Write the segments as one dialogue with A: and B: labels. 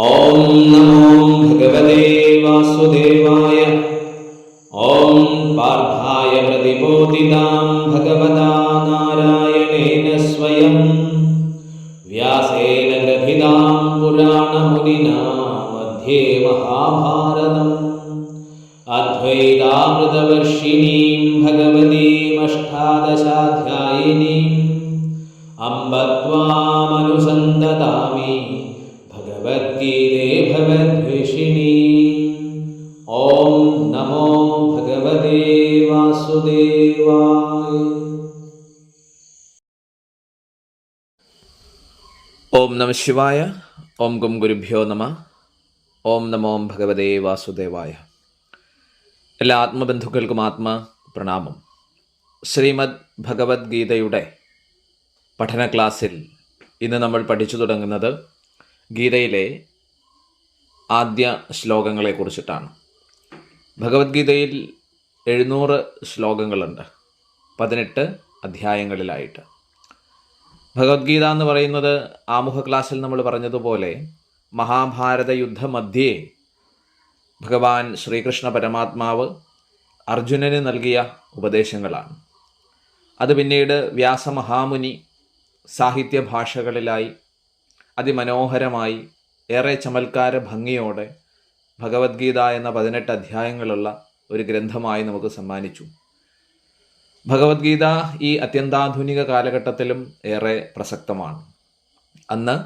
A: ഓം നമോ ഭഗവതേ വാസുദേവായ. ഓം പാർഥായ പ്രതിബോധിതാം ഭഗവതാ നാരായണേന സ്വയം. വ്യാസേന ഗഭിതാം പുരാണമുനിനാ മധ്യേ മഹാഭാരതം. അദ്വൈതാമൃതവർഷിണി
B: ഓം നമ ശിവായ ഓം ഗും ഗുരുഭ്യോ നമ ഓം നമോം ഭഗവതേ വാസുദേവായ. എല്ലാ ആത്മബന്ധുക്കൾക്കും ആത്മ പ്രണാമം. ശ്രീമദ് ഭഗവത്ഗീതയുടെ പഠന ക്ലാസ്സിൽ ഇന്ന് നമ്മൾ പഠിച്ചു തുടങ്ങുന്നത് ഗീതയിലെ ആദ്യ ശ്ലോകങ്ങളെ കുറിച്ചിട്ടാണ്. ഭഗവത്ഗീതയിൽ എഴുന്നൂറ് ശ്ലോകങ്ങളുണ്ട്. പതിനെട്ട് അധ്യായങ്ങളിലായിട്ട്. ഭഗവത്ഗീത എന്ന് പറയുന്നത് ആമുഖ ക്ലാസ്സിൽ നമ്മൾ പറഞ്ഞതുപോലെ മഹാഭാരത യുദ്ധമധ്യേ ഭഗവാൻ ശ്രീകൃഷ്ണ പരമാത്മാവ് അർജുനന് നൽകിയ ഉപദേശങ്ങളാണ്. അത് പിന്നീട് വ്യാസമഹാമുനി സാഹിത്യ ഭാഷകളിലായി അതിമനോഹരമായി ഏറെ ചമൽക്കാര ഭംഗിയോടെ ഭഗവത്ഗീത എന്ന പതിനെട്ട് അധ്യായങ്ങളുള്ള ഒരു ഗ്രന്ഥമായി നമുക്ക് സമ്മാനിച്ചു. ഭഗവത്ഗീത ഈ അത്യന്താധുനിക കാലഘട്ടത്തിലും ഏറെ പ്രസക്തമാണ്. അന്ന്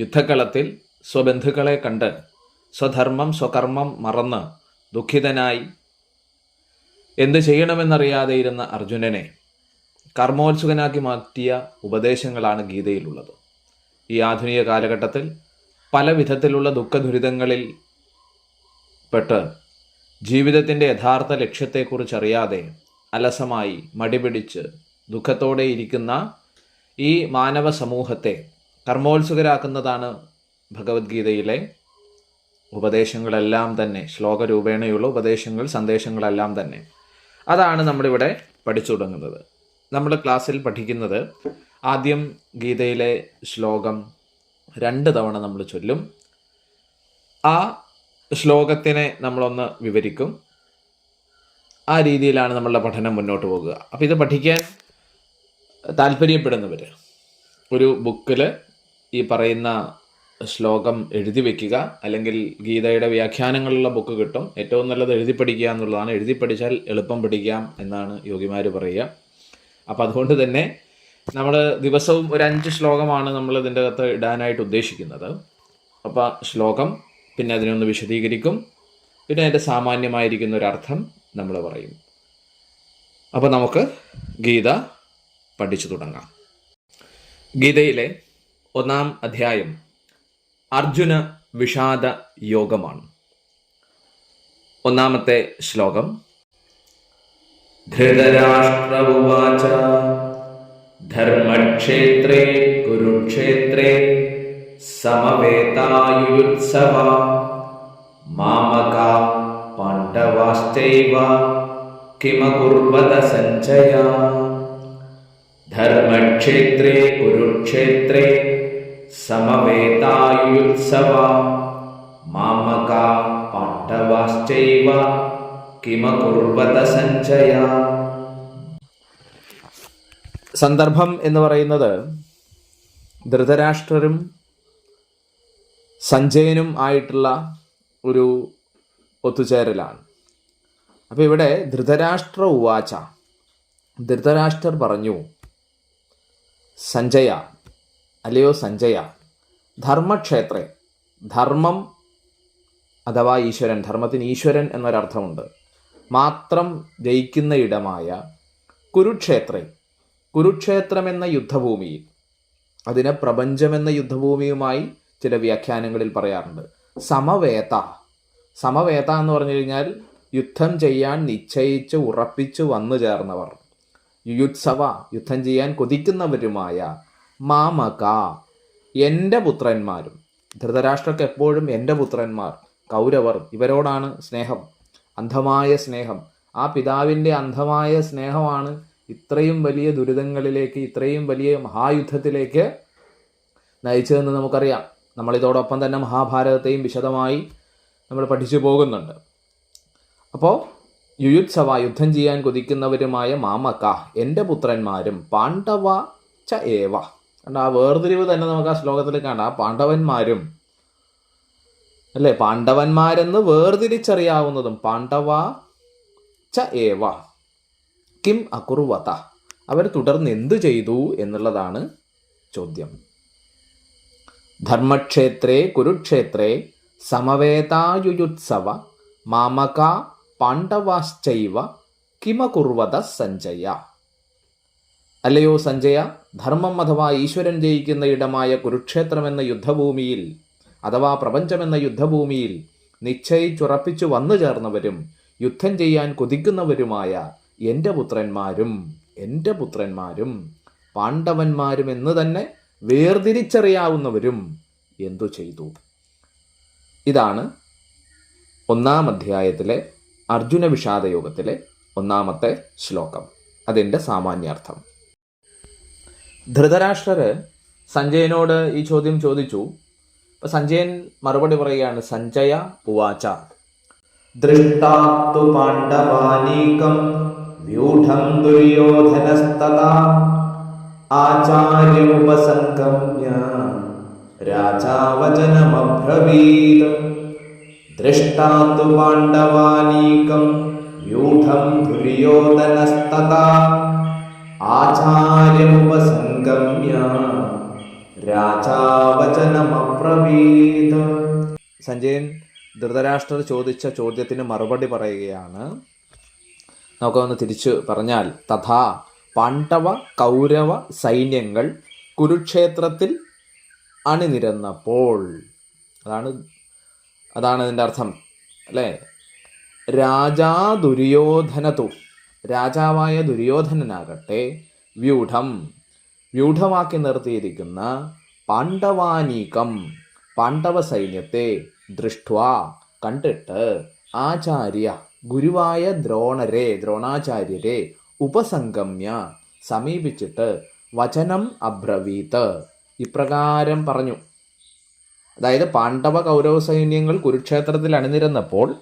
B: യുദ്ധക്കളത്തിൽ സ്വബന്ധുക്കളെ കണ്ട് സ്വധർമ്മം സ്വകർമ്മം മറന്ന് ദുഃഖിതനായി എന്ത് ചെയ്യണമെന്നറിയാതെ ഇരുന്ന അർജുനനെ കർമ്മോത്സുകനാക്കി മാറ്റിയ ഉപദേശങ്ങളാണ് ഗീതയിലുള്ളത്. ഈ ആധുനിക കാലഘട്ടത്തിൽ പല വിധത്തിലുള്ള ദുഃഖദുരിതങ്ങളിൽ പെട്ട് ജീവിതത്തിന്റെ യഥാർത്ഥ ലക്ഷ്യത്തെക്കുറിച്ച് അറിയാതെ അലസമായി മടിപിടിച്ച് ദുഃഖത്തോടെ ഇരിക്കുന്ന ഈ മാനവ സമൂഹത്തെ കർമ്മോത്സുകരാക്കുന്നതാണ് ഭഗവത്ഗീതയിലെ ഉപദേശങ്ങളെല്ലാം തന്നെ ശ്ലോകരൂപേണയുള്ള ഉപദേശങ്ങൾ സന്ദേശങ്ങളെല്ലാം തന്നെ. അതാണ് നമ്മളിവിടെ പഠിച്ചു തുടങ്ങുന്നത്. നമ്മൾ ക്ലാസ്സിൽ പഠിക്കുന്നത് ആദ്യം ഗീതയിലെ ശ്ലോകം രണ്ട് തവണ നമ്മൾ ചൊല്ലും. ആ ശ്ലോകത്തിനെ നമ്മളൊന്ന് വിവരിക്കും. ആ രീതിയിലാണ് നമ്മളുടെ പഠനം മുന്നോട്ട് പോകുക. അപ്പോൾ ഇത് പഠിക്കാൻ താല്പര്യപ്പെടുന്നവർ ഒരു ബുക്കിൽ ഈ പറയുന്ന ശ്ലോകം എഴുതി വെക്കുക അല്ലെങ്കിൽ ഗീതയുടെ വ്യാഖ്യാനങ്ങളുള്ള ബുക്ക് കിട്ടും. ഏറ്റവും നല്ലത് എഴുതി പഠിക്കുക എന്നുള്ളതാണ്. എഴുതി പഠിച്ചാൽ എളുപ്പം പഠിക്കാം എന്നാണ് യോഗിമാർ പറയുക. അപ്പോൾ അതുകൊണ്ട് തന്നെ നമ്മൾ ദിവസവും ഒരു അഞ്ച് ശ്ലോകമാണ് നമ്മൾ ഇതിന്റെ അകത്ത് ഇടാനായിട്ട് ഉദ്ദേശിക്കുന്നത്. അപ്പോൾ ശ്ലോകം പിന്നെ അതിനൊന്ന് വിശദീകരിക്കും. പിന്നെ അതിന്റെ സാമാന്യമായിരിക്കുന്ന ഒരു അർത്ഥം. നമ്മൾ പറയും. അപ്പോൾ നമുക്ക് ഗീത പഠിച്ചു തുടങ്ങാം. ഗീതയിലെ ഒന്നാം അധ്യായം അർജുന വിഷാദ യോഗമാണ്. ഒന്നാമത്തെ ശ്ലോകം. ധൃതരാഷ്ട്ര ഉവാച ധർമ്മക്ഷേത്രേ കുരുക്ഷേത്രേ സമവേതായുത്സവ മാമക സഞ്ജയ ധർമ്മക്ഷേത്രേ കുരുക്ഷേത്രേ സമവേതായുത്സവ മാമക പാണ്ഡവാശ്ചൈവ കിമകുർവത സഞ്ജയ സന്ദർഭം എന്ന് പറയുന്നത് ധൃതരാഷ്ട്രരും സഞ്ജയനും ആയിട്ടുള്ള ഒരു ഒത്തുചേരലാണ്. അപ്പോൾ ഇവിടെ ധൃതരാഷ്ട്ര ഉവാച. ധൃതരാഷ്ട്രർ പറഞ്ഞു സഞ്ജയ അല്ലയോ സഞ്ജയ ധർമ്മക്ഷേത്രേ ധർമ്മം അഥവാ ഈശ്വരൻ ധർമ്മത്തിന് ഈശ്വരൻ എന്നൊരർത്ഥമുണ്ട്. മാത്രം ജയിക്കുന്ന ഇടമായ കുരുക്ഷേത്രേ എന്ന യുദ്ധഭൂമിയിൽ അതിനെ പ്രപഞ്ചമെന്ന യുദ്ധഭൂമിയുമായി ചില വ്യാഖ്യാനങ്ങളിൽ പറയാറുണ്ട്. സമവേത സമവേത എന്ന് പറഞ്ഞു കഴിഞ്ഞാൽ യുദ്ധം ചെയ്യാൻ നിശ്ചയിച്ച് ഉറപ്പിച്ച് വന്നു ചേർന്നവർ. യുയുത്സവ യുദ്ധം ചെയ്യാൻ കൊതിക്കുന്നവരുമായ മാമക എന്റെ പുത്രന്മാരും ധൃതരാഷ്ട്രക്ക് എപ്പോഴും എന്റെ പുത്രന്മാർ കൗരവർ ഇവരോടാണ് സ്നേഹം അന്ധമായ സ്നേഹം. ആ പിതാവിന്റെ അന്ധമായ സ്നേഹമാണ് ഇത്രയും വലിയ ദുരിതങ്ങളിലേക്ക് ഇത്രയും വലിയ മഹായുദ്ധത്തിലേക്ക് നയിച്ചതെന്ന് നമുക്കറിയാം. നമ്മളിതോടൊപ്പം തന്നെ മഹാഭാരതത്തെയും വിശദമായി നമ്മൾ പഠിച്ചു പോകുന്നുണ്ട്. അപ്പോൾ യുയുത്സവ യുദ്ധം ചെയ്യാൻ കൊതിക്കുന്നവരുമായ മാമക്ക എന്റെ പുത്രന്മാരും പാണ്ഡവ ച ഏവ. കണ്ട ആ വേർതിരിവ് തന്നെ നമുക്ക് ആ ശ്ലോകത്തിൽ കാണാം. പാണ്ഡവന്മാരും അല്ലേ? പാണ്ഡവന്മാരെന്ന് വേർതിരിച്ചറിയാവുന്നതും പാണ്ഡവ ച ഏവ. കിം അകുർവത അവർ തുടർന്ന് എന്തു ചെയ്തു എന്നുള്ളതാണ് ചോദ്യം. ധർമ്മക്ഷേത്രേ കുരുക്ഷേത്രേ സമവേതായുയുത്സവ മാമക പാണ്ഡവാശ്ചൈവ കിമകുർവത സഞ്ജയ. അല്ലയോ സഞ്ജയ ധർമ്മം അഥവാ ഈശ്വരൻ ജയിക്കുന്ന ഇടമായ കുരുക്ഷേത്രമെന്ന യുദ്ധഭൂമിയിൽ അഥവാ പ്രപഞ്ചമെന്ന യുദ്ധഭൂമിയിൽ നിശ്ചയിച്ചുറപ്പിച്ചു വന്നു ചേർന്നവരും യുദ്ധം ചെയ്യാൻ കൊതിക്കുന്നവരുമായ എന്റെ പുത്രന്മാരും എന്റെ പുത്രന്മാരും പാണ്ഡവന്മാരും എന്ന് തന്നെ വേർതിരിച്ചറിയാവുന്നവരും എന്തു ചെയ്തു? ഇതാണ് ഒന്നാം അധ്യായത്തിലെ അർജുന വിഷാദയോഗത്തിലെ ഒന്നാമത്തെ ശ്ലോകം. അതിന്റെ സാമാന്യാർത്ഥം. ധൃതരാഷ്ട്രര് സഞ്ജയനോട് ഈ ചോദ്യം ചോദിച്ചു. അപ്പം സഞ്ജയൻ മറുപടി പറയുകയാണ് സഞ്ജയ ഉവാച.
A: ദൃഷ്ടാത്തു പാണ്ഡവാനീകം വ്യൂഢം ദുര്യോധനസ്തഥാ ആചാര്യമുപസംഗമ്യ രാജാവചനമബ്രവീതം. वचनमब्रवीत् दृष्टा तु पाण्डवानीकं व्यूढं दुर्योधनस्तदा आचार्यमुपसङ्गम्य राजा वचनमब्रवीत्
B: സഞ്ജയൻ ധൃതരാഷ്ട്രർ ചോദിച്ച ചോദ്യത്തിന് മറുപടി പറയുകയാണ് നമുക്കൊന്ന് തിരിച്ചു പറഞ്ഞാൽ തഥാ പാണ്ഡവ കൗരവ സൈന്യങ്ങൾ കുരുക്ഷേത്രത്തിൽ അണിനിരന്നപ്പോൾ അതാണ് അതാണ് ഇതിന്റെ അർത്ഥം അല്ലേ? രാജാ ദുര്യോധനതു. രാജാവായ ദുര്യോധനനാകട്ടെ വ്യൂഢം. വ്യൂഢമാക്കി നിർത്തിയിരിക്കുന്ന പാണ്ഡവാനീകം പാണ്ഡവ സൈന്യത്തെ ദൃഷ്ട്വ കണ്ടിട്ട് ആചാര്യ ഗുരുവായ ദ്രോണരെ ദ്രോണാചാര്യരെ ഉപസംഗമ്യ സമീപിച്ചിട്ട് വചനം അബ്രവീത്ത് ഇപ്രകാരം പറഞ്ഞു അതായത് പാണ്ഡവ കൗരവ സൈന്യങ്ങൾ കുരുക്ഷേത്രത്തിൽ അണിനിരന്നപ്പോൾ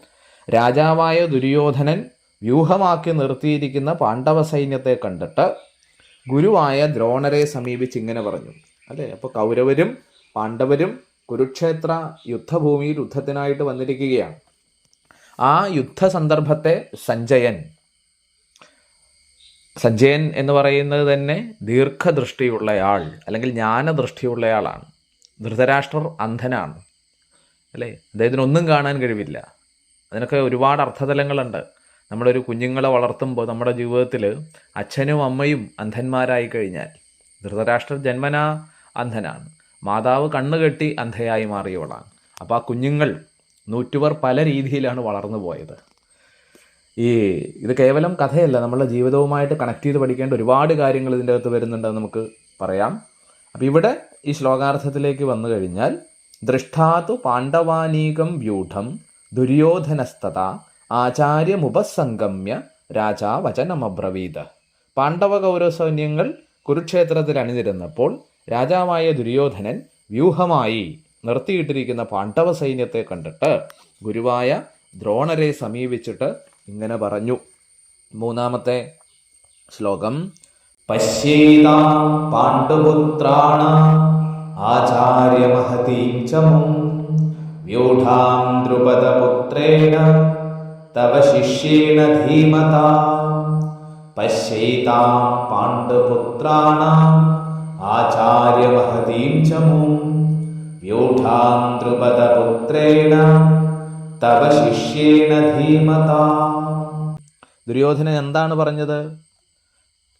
B: രാജാവായ ദുര്യോധനൻ വ്യൂഹമാക്കി നിർത്തിയിരിക്കുന്ന പാണ്ഡവ സൈന്യത്തെ കണ്ടിട്ട് ഗുരുവായ ദ്രോണരെ സമീപിച്ച് ഇങ്ങനെ പറഞ്ഞു. അല്ലേ? അപ്പോൾ കൗരവരും പാണ്ഡവരും കുരുക്ഷേത്ര യുദ്ധഭൂമിയിൽ യുദ്ധത്തിനായിട്ട് വന്നിരിക്കുകയാണ്. ആ യുദ്ധ സന്ദർഭത്തെ സഞ്ജയൻ സഞ്ജയൻ എന്ന് പറയുന്നത് തന്നെ ദീർഘദൃഷ്ടിയുള്ളയാൾ അല്ലെങ്കിൽ ജ്ഞാനദൃഷ്ടിയുള്ളയാളാണ്. ധൃതരാഷ്ട്രർ അന്ധനാണ്. അല്ലേ? അദ്ദേഹത്തിന് ഒന്നും കാണാൻ കഴിവില്ല. അതിനൊക്കെ ഒരുപാട് അർത്ഥതലങ്ങളുണ്ട്. നമ്മളൊരു കുഞ്ഞുങ്ങളെ വളർത്തുമ്പോൾ നമ്മുടെ ജീവിതത്തിൽ അച്ഛനും അമ്മയും അന്ധന്മാരായി കഴിഞ്ഞാൽ ധൃതരാഷ്ട്രർ ജന്മനാ അന്ധനാണ്. മാതാവ് കണ്ണുകെട്ടി അന്ധയായി മാറിയവളാണ്. അപ്പോൾ ആ കുഞ്ഞുങ്ങൾ നൂറ്റുവർ പല രീതിയിലാണ് വളർന്നു പോയത്. ഈ ഇത് കേവലം കഥയല്ല. നമ്മളുടെ ജീവിതവുമായിട്ട് കണക്ട് ചെയ്ത് പഠിക്കേണ്ട ഒരുപാട് കാര്യങ്ങൾ ഇതിന്റെ അകത്ത് വരുന്നുണ്ടെന്ന് നമുക്ക് പറയാം. അപ്പോൾ ഇവിടെ ഈ ശ്ലോകാർത്ഥത്തിലേക്ക് വന്നു കഴിഞ്ഞാൽ ദൃഷ്ടാതു പാണ്ഡവാനീകം വ്യൂഢം ദുര്യോധനസ്തത ആചാര്യമുപസംഗമ്യ രാജാ വചനമബ്രവീത് പാണ്ഡവ കൗരസൈന്യങ്ങൾ കുരുക്ഷേത്രത്തിൽ അണിനിരുന്നപ്പോൾ രാജാവായ ദുര്യോധനൻ വ്യൂഹമായി നിർത്തിയിട്ടിരിക്കുന്ന പാണ്ഡവ സൈന്യത്തെ കണ്ടിട്ട് ഗുരുവായ ദ്രോണരെ സമീപിച്ചിട്ട് ഇങ്ങനെ പറഞ്ഞു. മൂന്നാമത്തെ ശ്ലോകം
A: പശ്യേതാം പാണ്ഡുപുത്രാണ आचार्यमहतीं च मुं व्यूढां द्रुपदपुत्रेण तव शिष्येण धीमता पश्येतां पाण्डुपुत्राणाम् आचार्यमहतीं च मुं व्यूढां द्रुपदपुत्रेण तव शिष्येण धीमता
B: ദുര്യോധനൻ എന്താണ് പറഞ്ഞത്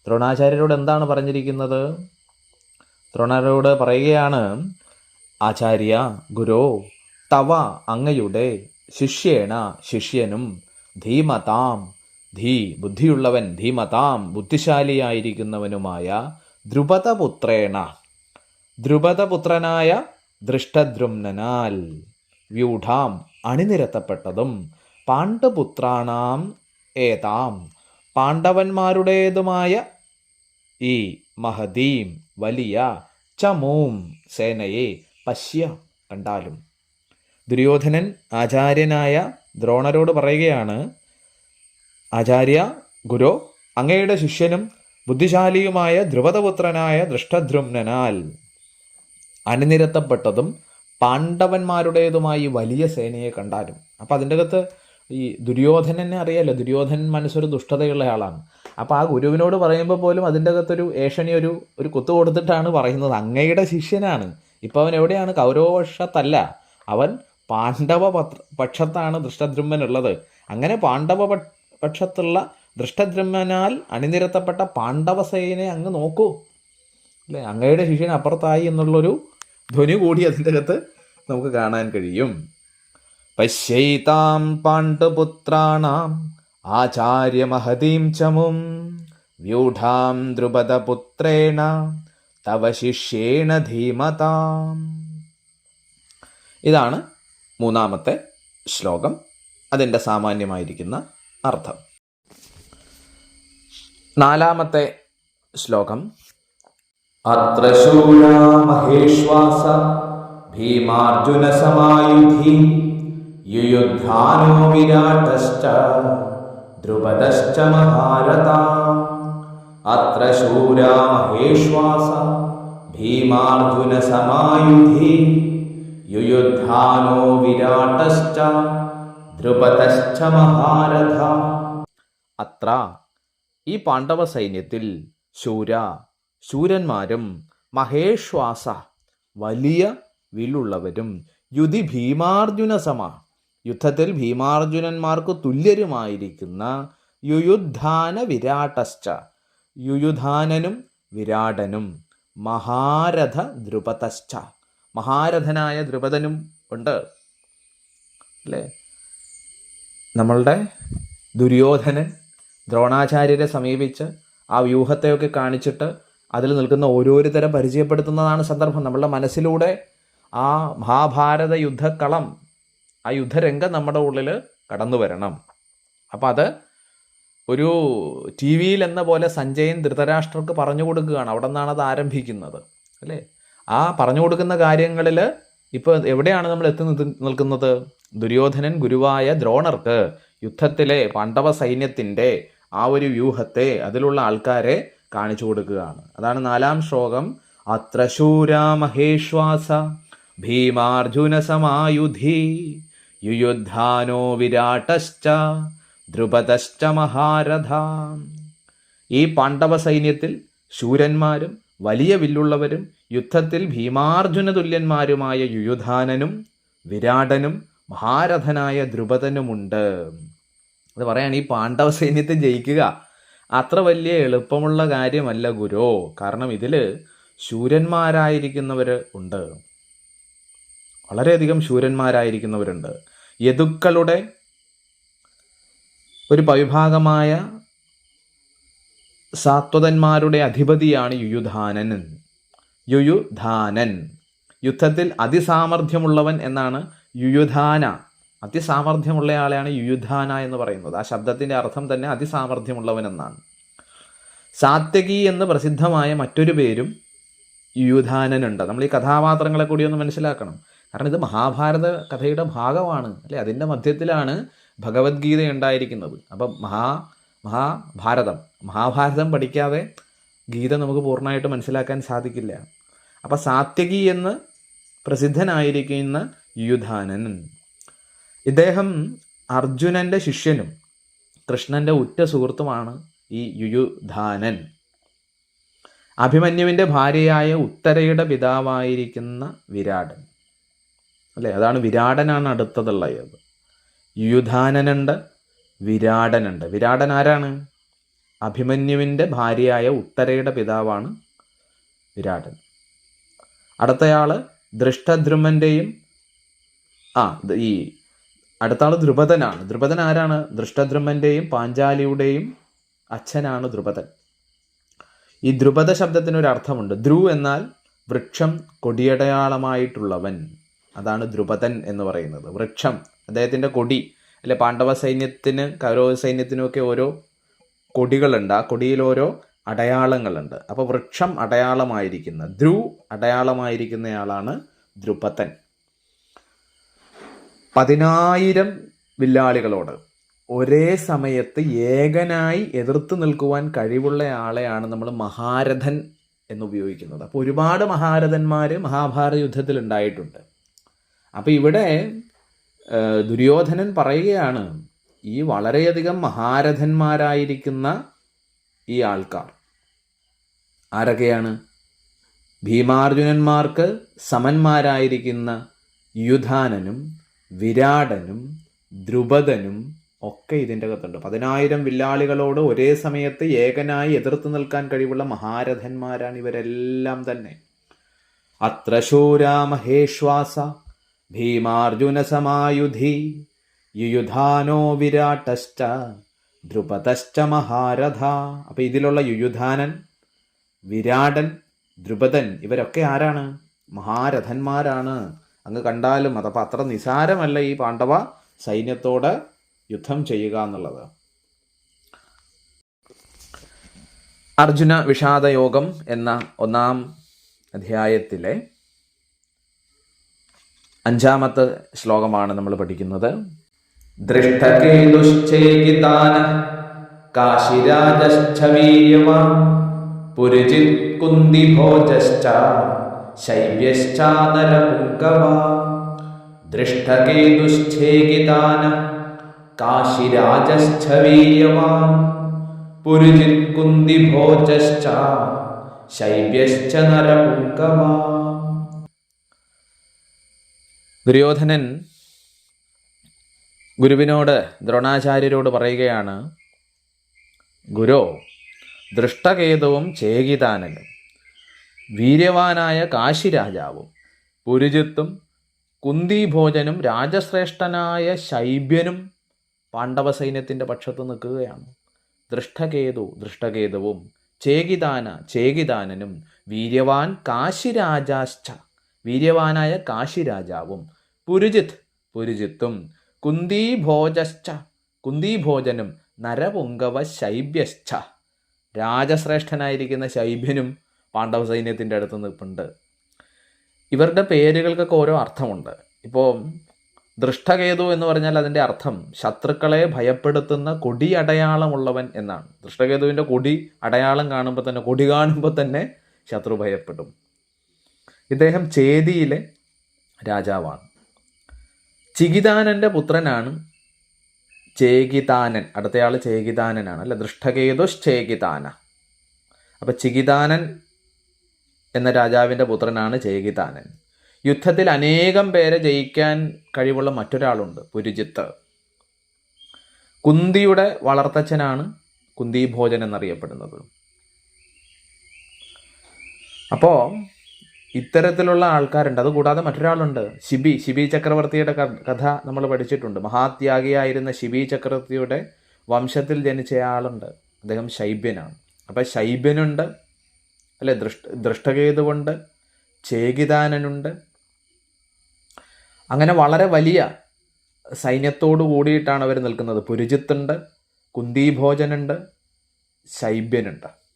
B: ദ്രോണാചാര്യരോട് എന്താണ് പറഞ്ഞിരിക്കുന്നത് ദ്രോണരോട് പറയുകയാണ് ആചാര്യ ഗുരു തവ അങ്ങയുടെ ശിഷ്യേണ ശിഷ്യനും ധീമതാം ധീ ബുദ്ധിയുള്ളവൻ ധീമതാം ബുദ്ധിശാലിയായിരിക്കുന്നവനുമായ ദ്രുപദപുത്രേണ ദ്രുപദപുത്രനായ ദൃഷ്ടദ്രുംനാൽ വ്യൂഢാം അണിനിരത്തപ്പെട്ടതും പാണ്ഡപുത്രാണാം ഏതാം പാണ്ഡവന്മാരുടേതുമായ ഈ മഹദീം വലിയ ചമോം സേനയെ പശ്യ കണ്ടാലും. ദുര്യോധനൻ ആചാര്യനായ ദ്രോണരോട് പറയുകയാണ് ആചാര്യ ഗുരു അങ്ങയുടെ ശിഷ്യനും ബുദ്ധിശാലിയുമായ ധ്രുവതപുത്രനായ ദൃഷ്ടധ്രുമ്നാൽ അണിനിരത്തപ്പെട്ടതും പാണ്ഡവന്മാരുടേതുമായി വലിയ സേനയെ കണ്ടാലും. അപ്പം അതിന്റെ അകത്ത് ഈ ദുര്യോധനനെ അറിയാലോ? ദുര്യോധനൻ മനസ്സൊരു ദുഷ്ടതയുള്ള ആളാണ്. അപ്പം ആ ഗുരുവിനോട് പറയുമ്പോൾ പോലും അതിന്റെ അകത്തൊരു ഏഷണി ഒരു ഒരു കുത്തു കൊടുത്തിട്ടാണ് പറയുന്നത്. അങ്ങയുടെ ശിഷ്യനാണ്. ഇപ്പം അവൻ എവിടെയാണ്? കൗരവപക്ഷത്തല്ല. അവൻ പാണ്ഡവ പത്ര- പക്ഷത്താണ് ദൃഷ്ടദ്രുമ്മനുള്ളത് അങ്ങനെ പാണ്ഡവ പക്ഷത്തുള്ള ദൃഷ്ടദ്രുമ്മനാൽ അണിനിരത്തപ്പെട്ട പാണ്ഡവസേനെ അങ്ങ് നോക്കൂ. അല്ലേ? അങ്ങയുടെ ശിഷ്യൻ അപ്പുറത്തായി എന്നുള്ളൊരു ധ്വനി കൂടി അതിന്റെ അകത്ത് നമുക്ക് കാണാൻ കഴിയും. പശ്യൈതാം പാണ്ഡുപുത്രാണാം ആചാര്യമഹതീം ചമും വ്യൂഢാം ദ്രുപദപുത്രേണ തവ ശിഷ്യേണ ധീമതാം. ഇതാണ് മൂന്നാമത്തെ ശ്ലോകം. അതിന്റെ സാമാന്യമായിരിക്കുന്ന അർത്ഥം. നാലാമത്തെ ശ്ലോകം.
A: അത്ര ശൂരാ മഹേശ്വാസ ഭീമാർജുനസമായുധി യുയുദ്ധാനോ വിരാട്ടശ്ച. ദ്രുപദശ്ച മഹാരഥ. അത്ര ശൂരാ മഹേശ്വാസ ഭീമാർജുനസമായുധി യുയുദ്ധാനോ വിരാട്ടശ്ച ദ്രുപദശ്ച മഹാരഥ.
B: അത്ര. ഈ പാണ്ഡവ സൈന്യത്തിൽ ശൂര ശൂരന്മാരും മഹേശ്വാസ വലിയ വില്ലുള്ളവരും യുധി ഭീമാർജുന സമ യുദ്ധത്തിൽ ഭീമാർജുനന്മാർക്ക് തുല്യരുമായിരിക്കുന്ന യുയുദ്ധാന വിരാടശ്ച യുയുധാനനും വിരാടനും മഹാരഥ ദ്രുപതശ്ച മഹാരഥനായ ദ്രുപദനും ഉണ്ട്. അല്ലേ? നമ്മളുടെ ദുര്യോധനൻ ദ്രോണാചാര്യരെ സമീപിച്ച് ആ വ്യൂഹത്തെയൊക്കെ കാണിച്ചിട്ട് അതിൽ നിൽക്കുന്ന ഓരോരുത്തരെ പരിചയപ്പെടുത്തുന്നതാണ് സന്ദർഭം. നമ്മളുടെ മനസ്സിലൂടെ ആ മഹാഭാരത യുദ്ധക്കളം ആ യുദ്ധരംഗം നമ്മുടെ ഉള്ളിൽ കടന്നു വരണം. അപ്പം അത് ഒരു ടി വിയിൽ എന്ന പോലെ സഞ്ജയൻ ധൃതരാഷ്ട്രർക്ക് പറഞ്ഞു കൊടുക്കുകയാണ്. അവിടെ നിന്നാണ് അത് ആരംഭിക്കുന്നത്. അല്ലേ? ആ പറഞ്ഞു കൊടുക്കുന്ന കാര്യങ്ങളിൽ ഇപ്പോൾ എവിടെയാണ് നമ്മൾ എത്തി നിൽക്കുന്നത്? ദുര്യോധനൻ ഗുരുവായ ദ്രോണർക്ക് യുദ്ധത്തിലെ പാണ്ഡവ സൈന്യത്തിന്റെ ആ ഒരു വ്യൂഹത്തെ അതിലുള്ള ആൾക്കാരെ കാണിച്ചു കൊടുക്കുകയാണ്. അതാണ് നാലാം ശ്ലോകം. അത്ര ശൂരാ മഹേശ്വാസ ഭീമാർജുന സമായുധി യുയുദ്ധാനോ വിരാട്ടശ്ച ദ്രുപദശ്ച മഹാരഥ. ഈ പാണ്ഡവ സൈന്യത്തിൽ ശൂരന്മാരും വലിയ വില്ലുള്ളവരും യുദ്ധത്തിൽ ഭീമാർജുന തുല്യന്മാരുമായ യുയുധാനനും വിരാടനും മഹാരഥനായ ദ്രുപദനുമുണ്ട്. അത് പറയാണ് ഈ പാണ്ഡവ സൈന്യത്തെ ജയിക്കുക. അത്ര വലിയ എളുപ്പമുള്ള കാര്യമല്ല ഗുരു. കാരണം ഇതിൽ ശൂരന്മാരായിരിക്കുന്നവർ ഉണ്ട്. വളരെയധികം ശൂരന്മാരായിരിക്കുന്നവരുണ്ട്. യദുക്കളുടെ ഒരു പവിഭാഗമായ സാത്വതന്മാരുടെ അധിപതിയാണ് യുയുധാനൻ. യുയുധാനൻ. യുദ്ധത്തിൽ അതിസാമർഥ്യമുള്ളവൻ എന്നാണ് യുയുധാന. അതിസാമർഥ്യമുള്ള ആളെയാണ് യുയുധാന എന്ന് പറയുന്നത്. ആ ശബ്ദത്തിന്റെ അർത്ഥം തന്നെ അതിസാമർഥ്യമുള്ളവൻ എന്നാണ്. സാത്യകി എന്ന് പ്രസിദ്ധമായ മറ്റൊരു പേരും യുയുധാനനുണ്ട്. നമ്മൾ ഈ കഥാപാത്രങ്ങളെ കൂടി ഒന്ന് മനസ്സിലാക്കണം. കാരണം ഇത് മഹാഭാരത കഥയുടെ ഭാഗമാണ് അല്ലെ? അതിന്റെ മധ്യത്തിലാണ് ഭഗവത്ഗീത ഉണ്ടായിരിക്കുന്നത്. അപ്പം മഹാ മഹാഭാരതം മഹാഭാരതം പഠിക്കാതെ ഗീത നമുക്ക് പൂർണമായിട്ട് മനസ്സിലാക്കാൻ സാധിക്കില്ല. അപ്പം സാത്യകി എന്ന് പ്രസിദ്ധനായിരിക്കുന്ന യുധാനൻ ഇദ്ദേഹം അർജുനന്റെ ശിഷ്യനും കൃഷ്ണന്റെ ഉറ്റ സുഹൃത്തുമാണ് ഈ യുയുധാനൻ. അഭിമന്യുവിന്റെ ഭാര്യയായ ഉത്തരയുടെ പിതാവായിരിക്കുന്ന വിരാടൻ. അല്ലേ? അതാണ് വിരാടനാണ് അടുത്തതുള്ളത് യുധാനനുണ്ട് വിരാടനുണ്ട് വിരാടൻ ആരാണ്? അഭിമന്യുവിന്റെ ഭാര്യയായ ഉത്തരയുടെ പിതാവാണ് വിരാടൻ. അടുത്തയാൾ ദൃഷ്ടധ്രുമന്റെയും ആ ഈ അടുത്ത ആൾ ദ്രുപദനാണ് ദ്രുപദൻ ആരാണ്? ദൃഷ്ടധ്രുമന്റെയും പാഞ്ചാലിയുടെയും അച്ഛനാണ് ദ്രുപദൻ ഈ ദ്രുപദ ശബ്ദത്തിനൊരർത്ഥമുണ്ട് ധ്രു എന്നാൽ വൃക്ഷം കൊടിയടയാളമായിട്ടുള്ളവൻ. അതാണ് ദ്രുപദൻ എന്ന് പറയുന്നത്. വൃക്ഷം അദ്ദേഹത്തിന്റെ കൊടി അല്ലെ പാണ്ഡവ സൈന്യത്തിന് കൗരവ സൈന്യത്തിനുമൊക്കെ ഓരോ കൊടികളുണ്ട്. ആ കൊടിയിൽ ഓരോ അടയാളങ്ങളുണ്ട്. അപ്പോൾ വൃക്ഷം അടയാളമായിരിക്കുന്ന ധ്രു അടയാളമായിരിക്കുന്നയാളാണ് ദ്രുപദൻ പതിനായിരം വില്ലാളികളോട് ഒരേ സമയത്ത് ഏകനായി എതിർത്ത് നിൽക്കുവാൻ കഴിവുള്ള ആളെയാണ് നമ്മൾ മഹാരഥൻ എന്ന് ഉപയോഗിക്കുന്നത്. അപ്പോൾ ഒരുപാട് മഹാരഥന്മാർ മഹാഭാരത യുദ്ധത്തിൽ ഉണ്ടായിട്ടുണ്ട് അപ്പോൾ ഇവിടെ ദുര്യോധനൻ പറയുകയാണ് ഈ വളരെയധികം മഹാരഥന്മാരായിരിക്കുന്ന ഈ ആൾക്കാർ ആരൊക്കെയാണ്? ഭീമാർജുനന്മാർക്ക് സമന്മാരായിരിക്കുന്ന യുധാനനും വിരാടനും ദ്രുപദനും ഒക്കെ ഇതിന്റെ അകത്തുണ്ട്. പതിനായിരം വില്ലാളികളോട് ഒരേ സമയത്ത് ഏകനായി എതിർത്ത് നിൽക്കാൻ കഴിവുള്ള മഹാരഥന്മാരാണ് ഇവരെല്ലാം തന്നെ. അത്ര ശൂരാ മഹേശ്വാസ ഭീമാർജുന സമായുധി യുയുധാനോ വിരാട്ടശ്ച ദ്രുപതശ്ച മഹാരഥ. അപ്പൊ ഇതിലുള്ള യുയുധാനൻ വിരാടൻ ദ്രുപദൻ ഇവരൊക്കെ ആരാണ്? മഹാരഥന്മാരാണ്. അങ്ങ് കണ്ടാലും അതപ്പോൾ അത്ര നിസാരമല്ല ഈ പാണ്ഡവ സൈന്യത്തോട് യുദ്ധം ചെയ്യുക എന്നുള്ളത്. അർജുന വിഷാദയോഗം എന്ന ഒന്നാം അധ്യായത്തിലെ അഞ്ചാമത്തെ ശ്ലോകമാണ് നമ്മൾ പഠിക്കുന്നത്. ദൃഷ്ടകേതുശ്ചേകിതാന കാശിരാജശ്ച വീര്യവാൻ പുരുജിത് കുന്തിഭോജശ്ച ശൈബ്യശ്ചാനരപുങ്കവ ദൃഷ്ടകേതുശ്ചേകിതാന കാശിരാജശ്ച വീര്യവാൻ പുരുജിത് കുന്തിഭോജശ്ച ശൈവ്യശ്ച നരപുങ്കവ. ദുര്യോധനൻ ഗുരുവിനോട് ദ്രോണാചാര്യരോട് പറയുകയാണ് ഗുരു ദൃഷ്ടകേതുവും ചേകിതാനനും വീര്യവാനായ കാശിരാജാവും പുരുജിത്തും കുന്തിഭോജനും രാജശ്രേഷ്ഠനായ ശൈബ്യനും പാണ്ഡവ സൈന്യത്തിന്റെ പക്ഷത്ത് നിൽക്കുകയാണ്. ദൃഷ്ടകേതു ദൃഷ്ടകേതുവും ചേകിദാന ചേകിദാനനും വീര്യവാൻ കാശിരാജാശ്ച വീര്യവാനായ കാശിരാജാവും പുരുജിത്ത് പുരുജിത്തും കുന്തിഭോജശ്ച കുന്തിഭോജനും നരപുങ്കവ ശൈബ്യശ്ച രാജശ്രേഷ്ഠനായിരിക്കുന്ന ശൈബ്യനും പാണ്ഡവ സൈന്യത്തിന്റെ അടുത്ത് നിൽപ്പുണ്ട്. ഇവരുടെ പേരുകൾക്കൊക്കെ ഓരോ അർത്ഥമുണ്ട്. ഇപ്പോൾ ദൃഷ്ടകേതു എന്ന് പറഞ്ഞാൽ അതിന്റെ അർത്ഥം ശത്രുക്കളെ ഭയപ്പെടുത്തുന്ന കൊടി അടയാളമുള്ളവൻ എന്നാണ്. ദൃഷ്ടകേതുവിന്റെ കൊടി അടയാളം കാണുമ്പോൾ തന്നെ കൊടി കാണുമ്പോൾ തന്നെ ശത്രു ഭയപ്പെടും. ഇദ്ദേഹം ചേതിയിലെ രാജാവാണ്. ചികിതാനന്റെ പുത്രനാണ് ചേകിതാനൻ. അടുത്തയാൾ ചേകിതാനനാണ്. അല്ലെ ദൃഷ്ടകേതുഷ് ചേകിതാന അപ്പം ചികിതാനൻ എന്ന രാജാവിന്റെ പുത്രനാണ് ചേകിതാനൻ. യുദ്ധത്തിൽ അനേകം പേരെ ജയിക്കാൻ കഴിവുള്ള മറ്റൊരാളുണ്ട് പുരുജിത്ത്. കുന്തിയുടെ വളർത്തച്ഛനാണ് കുന്തി ഭോജൻ എന്നറിയപ്പെടുന്നത്. അപ്പോൾ ഇത്തരത്തിലുള്ള ആൾക്കാരുണ്ട്. അതുകൂടാതെ മറ്റൊരാളുണ്ട്. ശിബി ശിബി ചക്രവർത്തിയുടെ കഥ നമ്മൾ പഠിച്ചിട്ടുണ്ട്. മഹാത്യാഗിയായിരുന്ന ശിബി ചക്രവർത്തിയുടെ വംശത്തിൽ ജനിച്ച ആളുണ്ട്. അദ്ദേഹം ശൈബ്യനാണ്. അപ്പം ശൈബ്യനുണ്ട് അല്ലെ? ദൃഷ്ട ദൃഷ്ടകേതുവുണ്ട് ചേകിതാനനുണ്ട്. അങ്ങനെ വളരെ വലിയ സൈന്യത്തോടു കൂടിയിട്ടാണ് അവർ നിൽക്കുന്നത്. പുരുജിത്തുണ്ട് കുന്തിഭോജനുണ്ട് ശൈബ്യനുണ്ട്.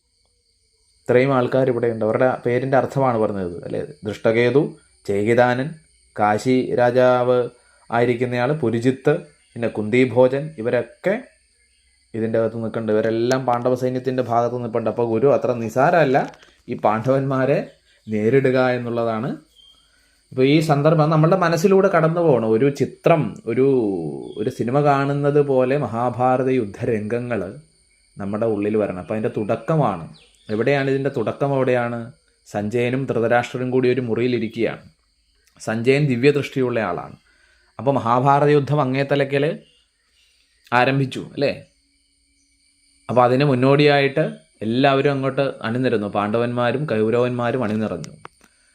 B: ഇത്രയും ആൾക്കാർ ഇവിടെ ഉണ്ട്. അവരുടെ പേരിന്റെ അർത്ഥമാണ് പറഞ്ഞത്. അല്ലേ? ദൃഷ്ടകേതു ചേകിതാനൻ കാശി രാജാവ് ആയിരിക്കുന്നയാൾ പുരിജിത്ത് പിന്നെ കുന്തിഭോജൻ ഇവരൊക്കെ ഇതിന്റെ അകത്ത് നിൽക്കുന്നുണ്ട്. ഇവരെല്ലാം പാണ്ഡവ സൈന്യത്തിന്റെ ഭാഗത്ത് നിൽപ്പുണ്ട്. അപ്പോൾ ഗുരു അത്ര നിസാരമല്ല. ഈ പാണ്ഡവന്മാരെ നേരിടുക എന്നുള്ളതാണ്. ഇപ്പോൾ ഈ സന്ദർഭം നമ്മളുടെ മനസ്സിലൂടെ കടന്നു പോകണം. ഒരു ചിത്രം ഒരു ഒരു സിനിമ കാണുന്നത് പോലെ മഹാഭാരത യുദ്ധരംഗങ്ങൾ നമ്മുടെ ഉള്ളിൽ വരണം. അപ്പോൾ അതിന്റെ തുടക്കമാണ്. എവിടെയാണ് ഇതിന്റെ തുടക്കം? എവിടെയാണ് സഞ്ജയനും ധൃതരാഷ്ട്രനും കൂടി ഒരു മുറിയിലിരിക്കുകയാണ് സഞ്ജയൻ ദിവ്യദൃഷ്ടിയുള്ള ആളാണ്. അപ്പോൾ മഹാഭാരത യുദ്ധം അങ്ങേ തലക്കൽ ആരംഭിച്ചു അല്ലേ? അപ്പോൾ അതിന് മുന്നോടിയായിട്ട് എല്ലാവരും അങ്ങോട്ട് അണിനിരന്നു. പാണ്ഡവന്മാരും കൗരവന്മാരും അണിനിറഞ്ഞു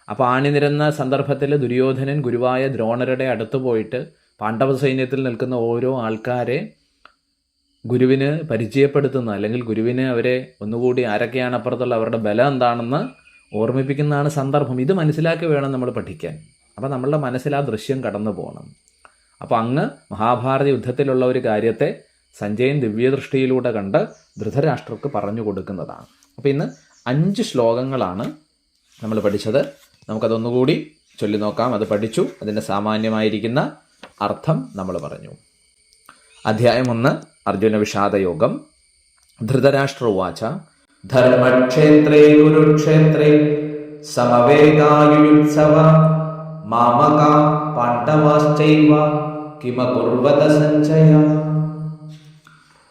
B: അപ്പോൾ അണിനിരന്ന സന്ദർഭത്തിൽ ദുര്യോധനൻ ഗുരുവായ ദ്രോണരുടെ അടുത്ത് പോയിട്ട് പാണ്ഡവ സൈന്യത്തിൽ നിൽക്കുന്ന ഓരോ ആൾക്കാരെ ഗുരുവിന് പരിചയപ്പെടുത്തുന്ന അല്ലെങ്കിൽ ഗുരുവിനെ അവരെ ഒന്നുകൂടി ആരൊക്കെയാണ് അപ്പുറത്തുള്ള അവരുടെ ബലം എന്താണെന്ന് ഓർമ്മിപ്പിക്കുന്നതാണ് സന്ദർഭം. ഇത് മനസ്സിലാക്കി വേണം നമ്മൾ പഠിക്കാൻ. അപ്പോൾ നമ്മളുടെ മനസ്സിൽ ആ ദൃശ്യം കടന്നു പോകണം. അപ്പോൾ അങ്ങ് മഹാഭാരത യുദ്ധത്തിലുള്ള ഒരു കാര്യത്തെ സഞ്ജയൻ ദിവ്യദൃഷ്ടിയിലൂടെ കണ്ട് ധൃതരാഷ്ട്രർക്ക് പറഞ്ഞു കൊടുക്കുന്നതാണ്. അപ്പോൾ ഇന്ന് അഞ്ച് ശ്ലോകങ്ങളാണ് നമ്മൾ പഠിച്ചത്. നമുക്കതൊന്നുകൂടി ചൊല്ലി നോക്കാം അത് പഠിച്ചു. അതിന്റെ സാമാന്യമായിരിക്കുന്ന അർത്ഥം നമ്മൾ പറഞ്ഞു. അധ്യായം ഒന്ന് അർജുന വിഷാദയോഗം ധൃതരാഷ്ട്രവാച
A: ധർമ്മക്ഷേത്രേ കുരുക്ഷേത്രേ സമവേദായുത്സവ മാമക പാണ്ഡവാശ്ചൈവ കിമകുർവത സഞ്ജയ.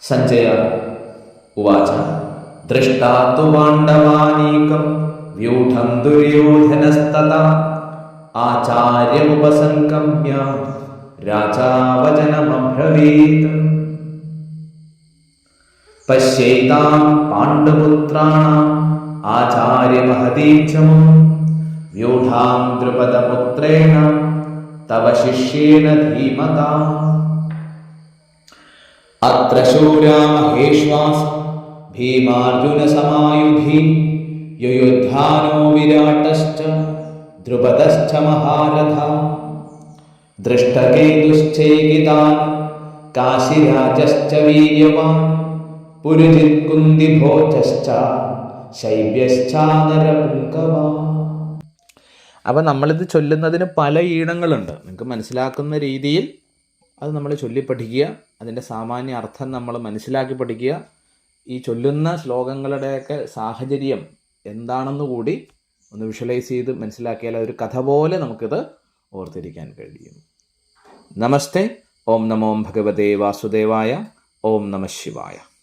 B: സഞ്ജയ
A: ഉവാച ദൃഷ്ടാത്തു പാണ്ഡവാനീകം വ്യൂഢം ദുര്യോധനസ്തത ആചാര്യമുപസംഗമ്യ. രാജാവചനമബ്രവീത് പശ്യൈതാം പാണ്ഡുപുത്രാണാം ആചാര്യമഹതീക്ഷമം വ്യൂഢാം ദ്രുപദപുത്രേണ തവ ശിഷ്യേണ ധീമതാ അത്ര ശൂരാ മഹേശ്വാസ ഭീമാർജുനസമായുധി യുയുദ്ധാനോ വിരാട്ടശ്ച ദ്രുപദശ്ച മഹാരഥ ദൃഷ്ടകേതുശ്ചേകിതാൻ കാശിരാജശ്ച വീര്യവാൻ പുരുജിത് കുന്തിഭോജശ്ച ശൈബ്യശ്ചാനരപുങ്കവാ
B: അപ്പം നമ്മളിത് ചൊല്ലുന്നതിന് പല ഈണങ്ങളുണ്ട്. നിങ്ങൾക്ക് മനസ്സിലാക്കുന്ന രീതിയിൽ അത് നമ്മൾ ചൊല്ലി പഠിക്കുക അതിന്റെ സാമാന്യ അർത്ഥം നമ്മൾ മനസ്സിലാക്കി പഠിക്കുക. ഈ ചൊല്ലുന്ന ശ്ലോകങ്ങളുടെയൊക്കെ സാഹചര്യം എന്താണെന്ന് കൂടി ഒന്ന് വിഷ്വലൈസ് ചെയ്ത് മനസ്സിലാക്കിയാൽ ഒരു കഥ പോലെ നമുക്കിത് ഓർത്തിരിക്കാൻ കഴിയും. നമസ്തേ. ഓം നമോം ഭഗവതേ വാസുദേവായ. ഓം നമ ശിവായ.